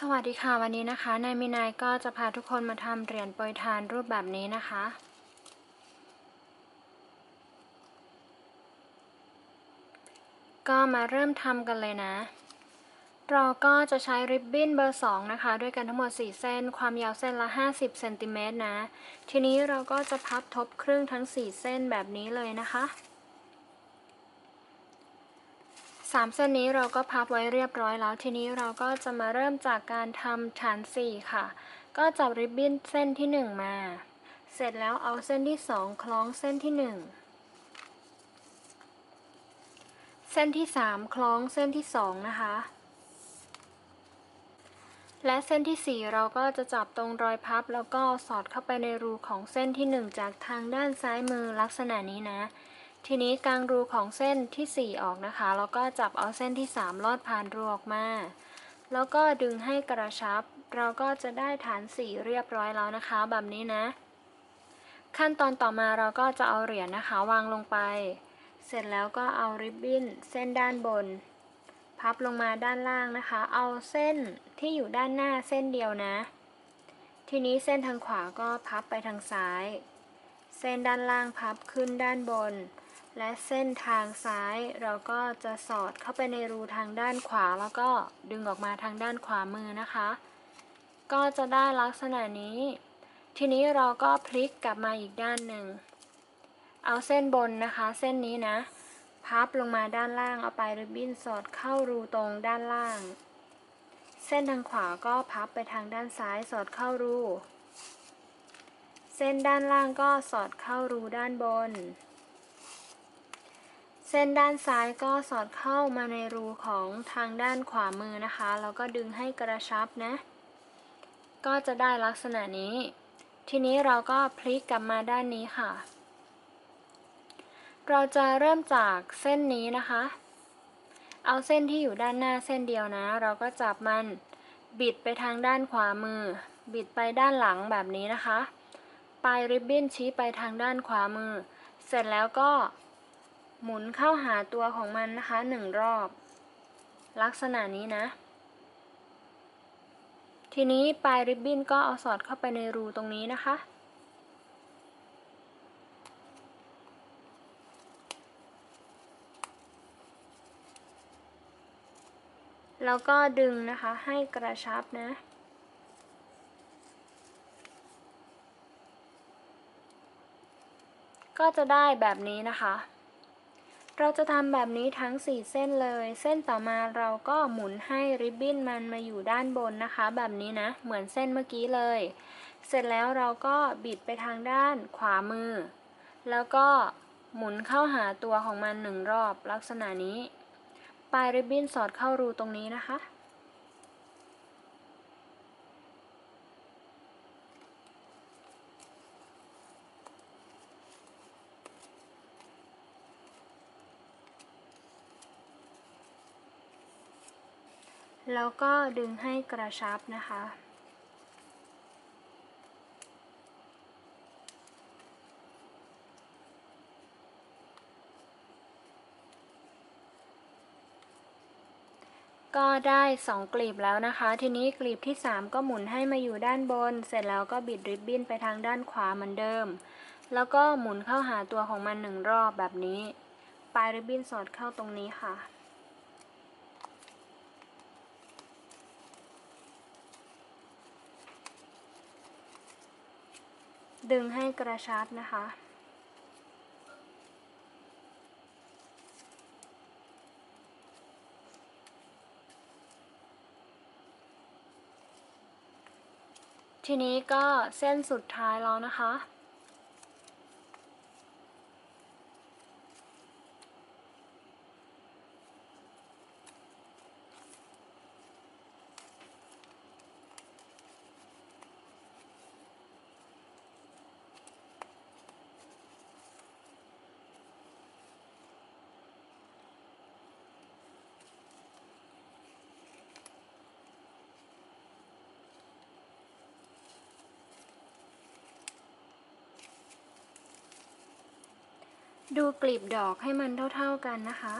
สวัสดีค่ะวันนี้นะคะนายมินายก็จะพาทุกคนมาทำเหรียญโปรยทานรูปแบบนี้นะคะ ก็มาเริ่มทำกันเลยนะ เราก็จะใช้ริบบิ้นเบอร์ 2 นะคะ ด้วยกันทั้งหมด 4 เส้น ความยาวเส้นละ 50เซนติเมตรนะ ทีนี้เราก็จะพับทบครึ่งทั้ง 4 เส้นแบบนี้เลยนะคะ สามเส้นนี้เราก็พับไว้เรียบร้อยแล้ว ทีนี้เราก็จะมาเริ่มจากการทำฐานสี่ค่ะ ก็จับริบบิ้นเส้นที่หนึ่งมา เสร็จแล้วเอาเส้นที่สองคล้องเส้นที่หนึ่งเส้นที่สามคล้องเส้นที่สองนะคะ และเส้นที่ 4 เราก็จะจับตรงรอยพับ แล้วก็สอดเข้าไปในรูของเส้นที่ 1 จากทางด้านซ้ายมือลักษณะนี้นะ ทีนี้กลางรูของเส้นที่ 4 ออกนะคะ แล้วก็จับเอาเส้นที่ 3 ลอดผ่านรูออกมา แล้วก็ดึงให้กระชับ เราก็จะได้ฐาน 4 เรียบร้อยแล้วนะคะ แบบนี้นะ ขั้นตอนต่อมาเราก็จะเอาเหรียญนะคะ วางลงไป เสร็จแล้วก็เอาริบบิ้นเส้นด้านบน พับลงมาด้านล่างนะคะ เอาเส้นที่อยู่ด้านหน้าเส้นเดียวนะ ทีนี้เส้นทางขวาก็พับไปทางซ้าย เส้นด้านล่างพับขึ้นด้านบน และเส้นทางซ้ายเราก็จะสอดเข้าไปในรูทางด้านขวา แล้วก็ดึงออกมาทางด้านขวามือนะคะ ก็จะได้ลักษณะนี้ ทีนี้เราก็พลิกกลับมาอีกด้านหนึ่ง เอาเส้นบนนะคะ เส้นนี้นะ พับลงมาด้านล่างเอาไปริบบิ้นสอดเข้ารูตรงด้านล่าง เส้นทางขวาก็พับไปทางด้านซ้ายสอดเข้ารู เส้นด้านล่างก็สอดเข้ารูด้านบน ส้นด้านซ้ายก็สอดเข้ามาในรูของทางด้านขวามือนะคะ แล้วก็ดึงให้กระชับนะ ก็จะได้ลักษณะนี้ ทีนี้เราก็พลิกกลับมาด้านนี้ค่ะ เราจะเริ่มจากเส้นนี้นะคะ เอาเส้นที่อยู่ด้านหน้าเส้นเดียวนะ เราก็จับมันบิดไปทางด้านขวามือ บิดไปด้านหลังแบบนี้นะคะ ปลายริบบิ้นชี้ไปทางด้านขวามือ เสร็จแล้วก็ หมุนเข้าหาตัวของมันนะคะหนึ่งรอบ ลักษณะนี้นะ ทีนี้ปลายริบบิ้นก็เอาสอดเข้าไปในรูตรงนี้นะคะ แล้วก็ดึงนะคะให้กระชับนะก็จะได้แบบนี้นะคะ เราจะทำแบบนี้ทั้ง 4 เส้นเลย เส้นต่อมาเราก็หมุนให้ริบบิ้นมันมาอยู่ด้านบนนะคะ แบบนี้นะ เหมือนเส้นเมื่อกี้เลย เสร็จแล้วเราก็บิดไปทางด้านขวามือ แล้วก็หมุนเข้าหาตัวของมันหนึ่งรอบลักษณะนี้ ปลายริบบิ้นสอดเข้ารูตรงนี้นะคะ แล้วก็ดึงให้กระชับนะคะ ก็ได้ 2 กลีบแล้วนะคะ ทีนี้กลีบที่ 3 ก็หมุนให้มาอยู่ด้านบน เสร็จแล้วก็บิดริบบิ้นไปทางด้านขวาเหมือนเดิม แล้วก็หมุนเข้าหาตัวของมันหนึ่งรอบแบบนี้ ปลายริบบิ้นสอดเข้าตรงนี้ค่ะ ดึงให้กระชับนะคะ ทีนี้ก็เส้นสุดท้ายแล้วนะคะ ดูกลีบดอกให้มันเท่าๆกันนะคะ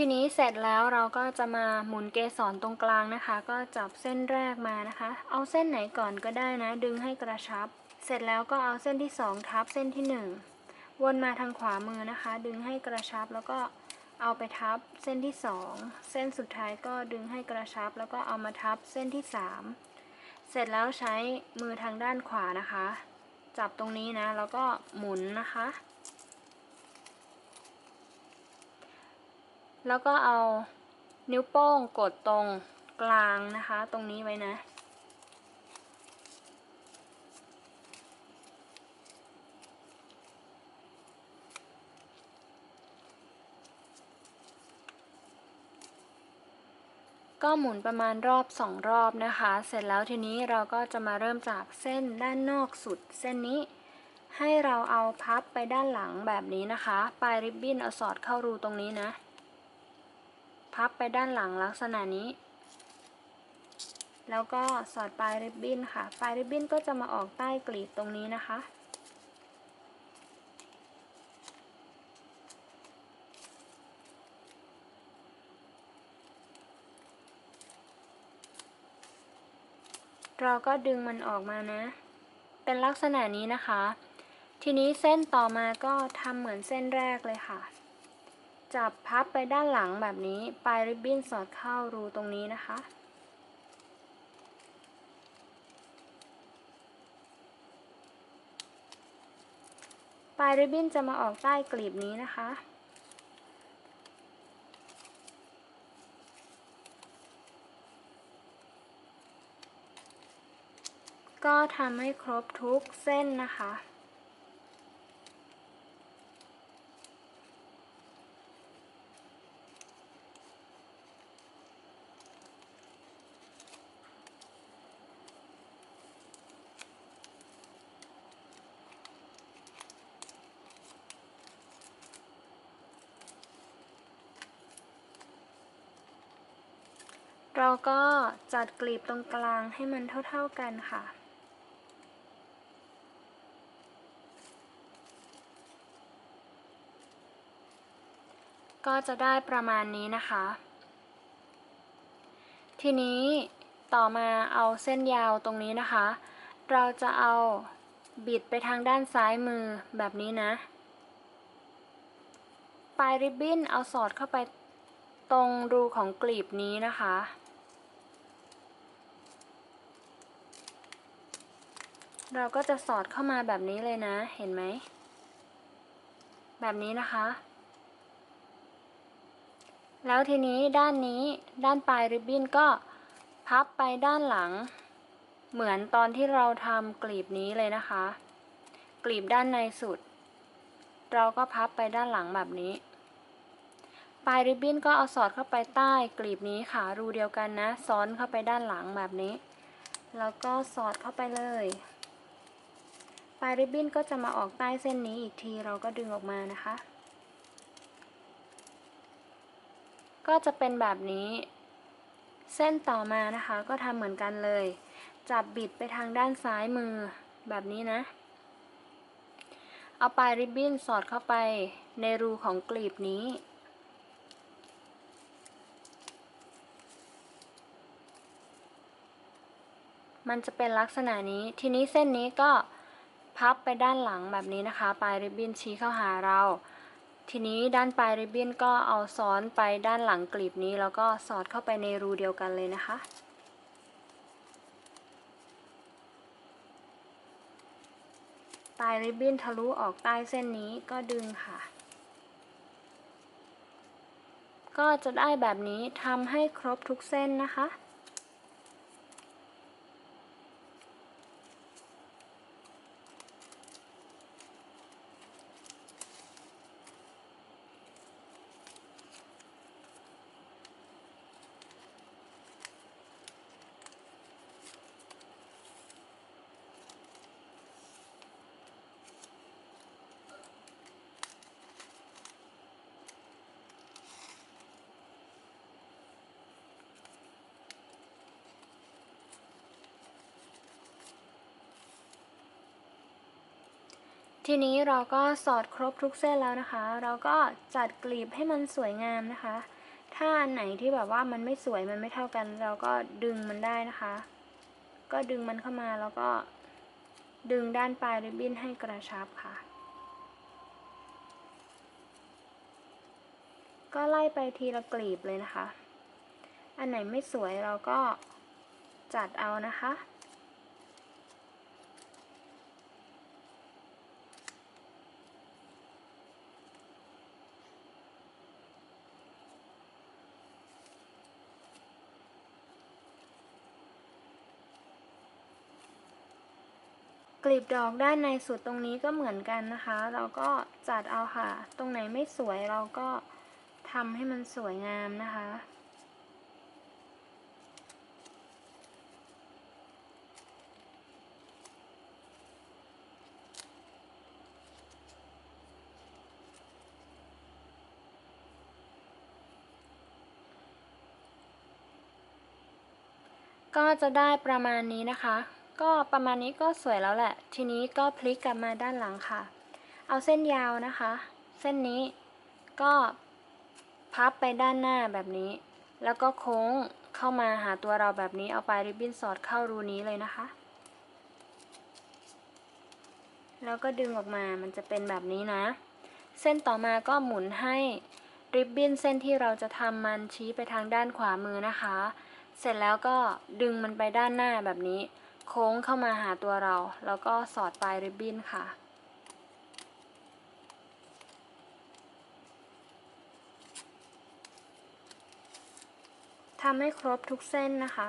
ทีนี้เสร็จแล้วเราก็จะมาหมุนเกสรตรงกลางนะคะ ก็จับเส้นแรกมานะคะ เอาเส้นไหนก่อนก็ได้นะ ดึงให้กระชับ เสร็จแล้วก็เอาเส้นที่สองทับเส้นที่หนึ่งวนมาทางขวามือนะคะ ดึงให้กระชับแล้วก็ เอาไปทับเส้นที่สองเส้นสุดท้ายก็ดึงให้กระชับ แล้วก็เอามาทับเส้นที่สามเสร็จแล้วใช้มือทางด้านขวานะคะ จับตรงนี้นะ แล้วก็หมุนนะคะ แล้วก็เอานิ้วโป้งกดตรงกลางนะคะ ตรงนี้ไว้นะ ก็หมุนประมาณรอบสองรอบนะคะ เสร็จแล้วทีนี้เราก็จะมาเริ่มจากเส้นด้านนอกสุดเส้นนี้ ให้เราเอาพับไปด้านหลังแบบนี้นะคะ ปลายริบบิ้นเอาสอดเข้ารูตรงนี้นะ พับไปด้านหลังลักษณะนี้ แล้วก็สอดปลายริบบิ้นค่ะ ปลายริบบิ้นก็จะมาออกใต้กลีบตรงนี้นะคะ เราก็ดึงมันออกมานะ เป็นลักษณะนี้นะคะ ทีนี้เส้นต่อมาก็ทำเหมือนเส้นแรกเลยค่ะ จับพับไปด้านหลังแบบนี้ ปลายริบบิ้นสอดเข้ารูตรงนี้นะคะปลายริบบิ้นจะมาออกใต้กลีบนี้นะคะ ก็ทำให้ครบทุกเส้นนะคะ เราก็จัดกลีบตรงกลางให้มันเท่า ๆกันค่ะ ก็จะได้ประมาณนี้นะคะ ทีนี้ต่อมาเอาเส้นยาวตรงนี้นะคะ เราจะเอาบิดไปทางด้านซ้ายมือแบบนี้นะ ปลายริบบิ้นเอาสอดเข้าไปตรงรูของกลีบนี้นะคะ เราก็จะสอดเข้ามาแบบนี้เลยนะ เห็นไหม แบบนี้นะคะ แล้วทีนี้ด้านนี้ด้านปลายริบบิ้นก็พับไปด้านหลัง เหมือนตอนที่เราทำกลีบนี้เลยนะคะ กลีบด้านในสุด เราก็พับไปด้านหลังแบบนี้ ปลายริบบิ้นก็เอาสอดเข้าไปใต้กลีบนี้ค่ะรูเดียวกันนะ ซ้อนเข้าไปด้านหลังแบบนี้ แล้วก็สอดเข้าไปเลย ปลายริบบิ้นก็จะมาออกใต้เส้นนี้อีกทีเราก็ดึงออกมานะคะ ก็จะเป็นแบบนี้ เส้นต่อมานะคะก็ทำเหมือนกันเลย จับบิดไปทางด้านซ้ายมือแบบนี้นะ เอาปลายริบบิ้นสอดเข้าไปในรูของกลีบนี้มันจะเป็นลักษณะนี้ ทีนี้เส้นนี้ก็พับไปด้านหลังแบบนี้นะคะ ปลายริบบิ้นชี้เข้าหาเรา ทีนี้ด้านปลายริบบิ้นก็เอาซ้อนไปด้านหลังกลีบนี้ แล้วก็สอดเข้าไปในรูเดียวกันเลยนะคะ ปลายริบบิ้นทะลุออกใต้เส้นนี้ก็ดึงค่ะ ก็จะได้แบบนี้ทำให้ครบทุกเส้นนะคะ ทีนี้เราก็สอดครบทุกเส้นแล้วนะคะ เราก็จัดกลีบให้มันสวยงามนะคะ ถ้าอันไหนที่แบบว่ามันไม่สวยมันไม่เท่ากัน เราก็ดึงมันได้นะคะ ก็ดึงมันเข้ามาแล้วก็ดึงด้านปลายริบบิ้นให้กระชับค่ะ ก็ไล่ไปทีละกลีบเลยนะคะ อันไหนไม่สวยเราก็จัดเอานะคะ กลีบดอกด้านในสุดตรงนี้ก็เหมือนกันนะคะ เราก็จัดเอาค่ะ ตรงไหนไม่สวยเราก็ทำให้มันสวยงามนะคะ ก็จะได้ประมาณนี้นะคะ ก็ประมาณนี้ก็สวยแล้วแหละ ทีนี้ก็พลิกกลับมาด้านหลังค่ะ เอาเส้นยาวนะคะ เส้นนี้ก็พับไปด้านหน้าแบบนี้ แล้วก็โค้งเข้ามาหาตัวเราแบบนี้เอาปลายริบบิ้นสอดเข้ารูนี้เลยนะคะ แล้วก็ดึงออกมามันจะเป็นแบบนี้นะ เส้นต่อมาก็หมุนให้ริบบิ้นเส้นที่เราจะทำมันชี้ไปทางด้านขวามือนะคะ เสร็จแล้วก็ดึงมันไปด้านหน้าแบบนี้ โค้งเข้ามาหาตัวเรา แล้วก็สอดปลายริบบิ้นค่ะ ทำให้ครบทุกเส้นนะคะ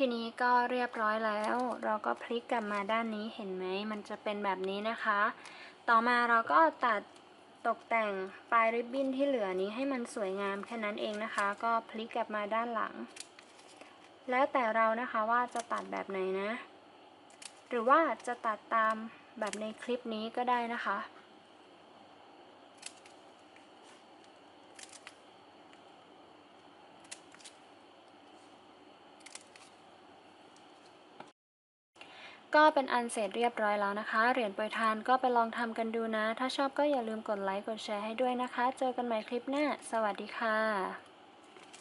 ทีนี้ก็เรียบร้อยแล้ว เราก็พลิกกลับมาด้านนี้เห็นไหม มันจะเป็นแบบนี้นะคะ ต่อมาเราก็ตัดตกแต่งปลายริบบิ้นที่เหลือนี้ให้มันสวยงามแค่นั้นเองนะคะ ก็พลิกกลับมาด้านหลัง แล้วแต่เรานะคะว่าจะตัดแบบไหนนะ หรือว่าจะตัดตามแบบในคลิปนี้ก็ได้นะคะ ก็เป็นอันเสร็จเรียบร้อยแล้วนะคะ เหรียญปวยทานก็ไปลองทำกันดูนะ ถ้าชอบก็อย่าลืมกดไลค์กดแชร์ให้ด้วยนะคะ เจอกันใหม่คลิปหน้า สวัสดีค่ะ